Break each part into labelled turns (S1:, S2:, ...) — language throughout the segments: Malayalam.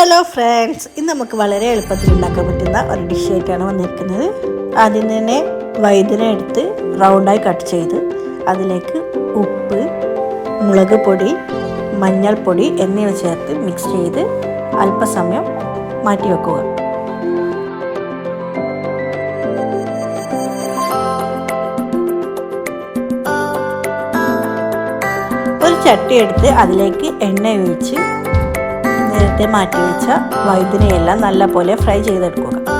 S1: ഹലോ ഫ്രണ്ട്സ് ഇന്ന് നമുക്ക് വളരെ എളുപ്പത്തിൽ ഉണ്ടാക്കാൻ പറ്റുന്ന ഒരു ഡിഷായിട്ടാണ് വന്നിരിക്കുന്നത്. ആദ്യം തന്നെ വൈദ്യന എടുത്ത് റൗണ്ടായി കട്ട് ചെയ്ത് അതിലേക്ക് ഉപ്പ് മുളക് പൊടി മഞ്ഞൾപ്പൊടി എന്നിവ ചേർത്ത് മിക്സ് ചെയ്ത് അല്പസമയം മാറ്റി വെക്കുക. ഒരു ചട്ടി എടുത്ത് അതിലേക്ക് എണ്ണ ഒഴിച്ച് നേരത്തെ മാറ്റി വെച്ച വൈദ്യുതിയെല്ലാം നല്ല പോലെ ഫ്രൈ ചെയ്തെടുക്കുക.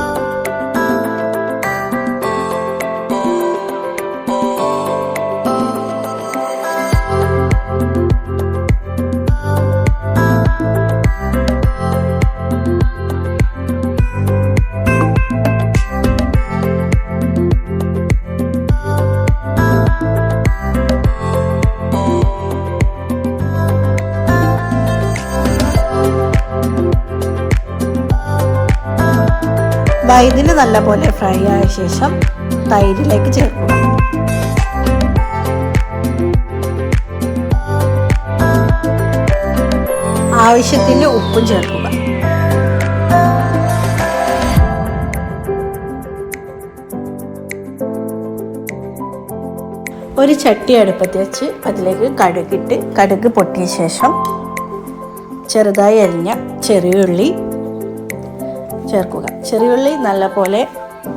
S1: വൈദ്യന് നല്ലപോലെ ഫ്രൈ ആയ ശേഷം തൈരിലേക്ക് ചേർക്കുക. ആവശ്യത്തിന് ഉപ്പും ചേർക്കുക. ഒരു ചട്ടി അടുപ്പത്ത് വെച്ച് അതിലേക്ക് കടുകിട്ട് കടുക് പൊട്ടിയ ശേഷം ചെറുതായി അരിഞ്ഞ ചെറിയുള്ളി ചേർക്കുക. ചെറിയുള്ളി നല്ലപോലെ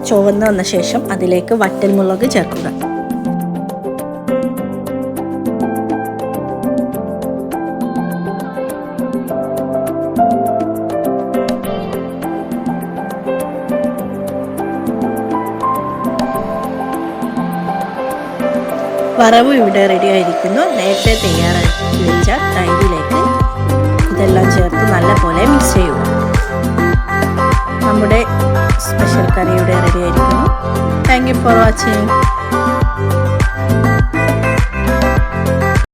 S1: ചുവന്ന് വന്ന ശേഷം അതിലേക്ക് വറ്റൽമുളക് ചേർക്കുക. വറവ് ഇവിടെ റെഡി ആയിരിക്കുന്നു. നേരത്തെ തയ്യാറാക്കി വെച്ച തൈരിലേക്ക് ഇതെല്ലാം ചേർത്ത് നല്ലപോലെ മിക്സ് ചെയ്യുക. നമ്മുടെ സ്പെഷ്യൽ കറിയുടെ റെഡി ആയിരിക്കുന്നു. Thank you for watching